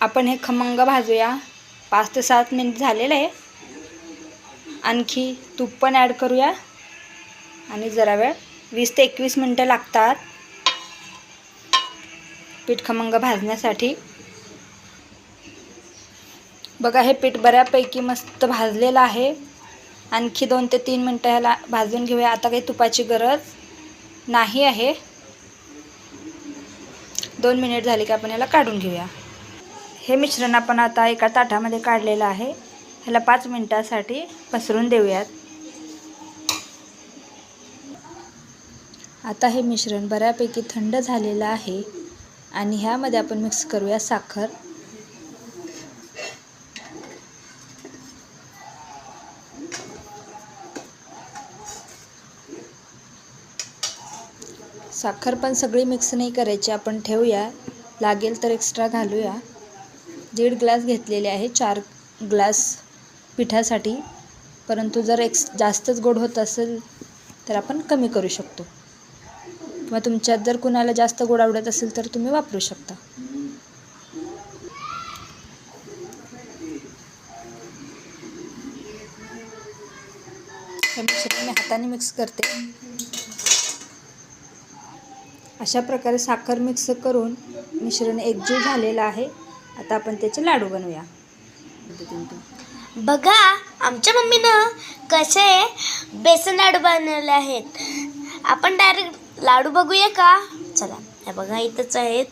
आपण हे खमंग भाजूया. पाच ते सात मिनिट झालेलं आहे. आणखी तूप पण ॲड करूया. आणि जरा वेळ वीस ते एकवीस मिनटं लागतात. पीठ खमंग भाजण्यासाठी. बघा हे पीठ बऱ्यापैकी मस्त भाजलेलं आहे. आणखी दोन ते तीन मिनटं ह्याला भाजून घेऊया. आता काही तुपाची गरज नाही आहे. दोन मिनिट झाले की आपण याला काढून घेऊया. हे मिश्रण आपण आता एका ताटामध्ये काढलेलं आहे. ह्याला पाच मिनटासाठी पसरून देऊयात. आता हे मिश्रण बऱ्यापैकी थंड झालेलं आहे आणि ह्यामध्ये आपण मिक्स करूया साखर. साखर पण सगळी मिक्स नाही करायची आपण ठेवूया. लागेल तर एक्स्ट्रा घालूया. दीड ग्लास घेतलेले आहे. चार ग्लास पिठासाठी. परंतु जर एक्स जास्तच गोड होत असेल तर आपण कमी करू शकतो. किंवा तुमच्यात जर कुणाला जास्त गोड आवडत असेल तर तुम्ही वापरू शकता. हे मिश्रण मी हाताने मिक्स करते. अशा प्रकारे साखर मिक्स करून मिश्रण एकजीव झालेलं आहे. आता आपण त्याचे लाडू बनवूया. बघा आमच्या मम्मीनं कसे बेसन लाडू बनवले आहेत. आपण डायरेक्ट लाडू बघूया का? चला हे बघा इथंच आहेत.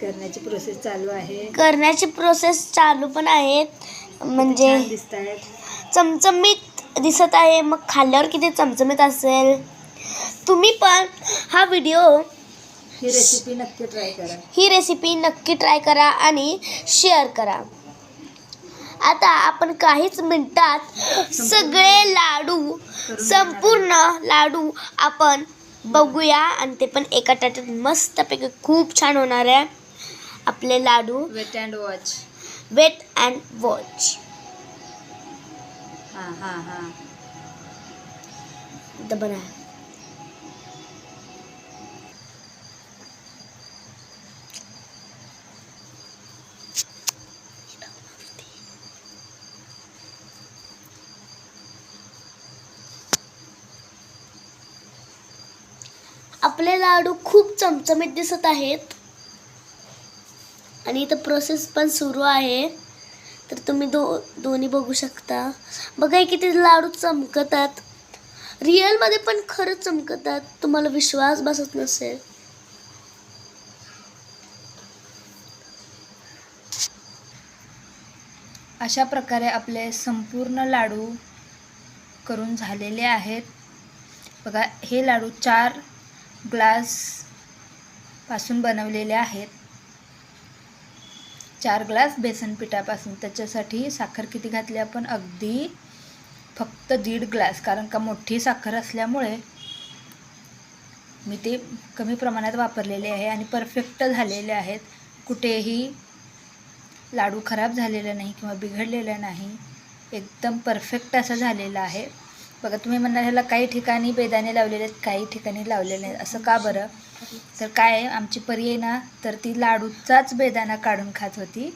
करण्याची प्रोसेस चालू आहे. करण्याची प्रोसेस चालू पण आहेत. म्हणजे दिसत आहेत चमचमीत दिसत आहे. मग खाल्ल्यावर किती चमचमीत असेल? तुम्ही पण हा व्हिडिओ ही रेसिपी नक्की ट्राय करा. ही रेसिपी नक्की ट्राय करा आणि शेअर करा. आता आपण काहीच मिनिटात सगळे लाडू संपूर्ण लाडू आपण बघूया आणि ते पण एका ताटात मस्तपैकी खूप छान होणार आहे. आपले laddu wait and watch wait and watch हां हां हां. बना आपले लाडू खूप चमचमीत दिसत आहेत. आणि इथं प्रोसेस पण सुरू आहे. तर तुम्ही दो दोन्ही बघू शकता. बघा किती लाडू चमकतात. रिअलमध्ये पण खरंच चमकतात. तुम्हाला विश्वास बसत नसेल. अशा प्रकारे आपले संपूर्ण लाडू करून झालेले आहेत. बघा हे लाडू चार ग्लासपासून बनवलेले आहेत. चार ग्लास बेसन पिठापासून. त्याच्यासाठी साखर किती घातली आपण? अगदी फक्त दीड ग्लास. कारण का मोठी साखर असल्यामुळे मी ते कमी प्रमाणात वापरलेले आहे आणि परफेक्ट झालेले आहेत. कुठेही लाडू खराब झालेला नाही किंवा बिघडलेला नाही. एकदम परफेक्ट असं झालेलं आहे. बघा तुम्ही म्हणणार ह्याला काही ठिकाणी बेदाणे लावलेले आहेत काही ठिकाणी लावलेले आहेत. असं का बरं? तर काय आहे, आमची परी आहे ना तर ती लाडूचाच बेदाणा काढून खात होती.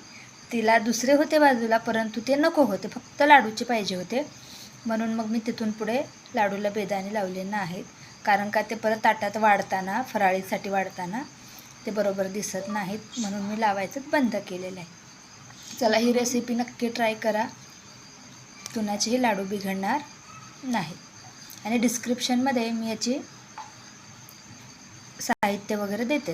तिला दुसरे होते बाजूला परंतु ते नको होते फक्त लाडूचे पाहिजे होते. म्हणून मग मी तिथून पुढे लाडूला बेदाणे लावले नाहीत कारण का ते परत ताटात वाढताना फराळीसाठी वाढताना ते बरोबर दिसत नाहीत. म्हणून मी लावायचं बंद केलेलं आहे. चला ही रेसिपी नक्की ट्राय करा. तुनाचेही लाडू बिघडणार नाही. आणि डिस्क्रिप्शनमध्ये मी याची साहित्य वगैरे देते.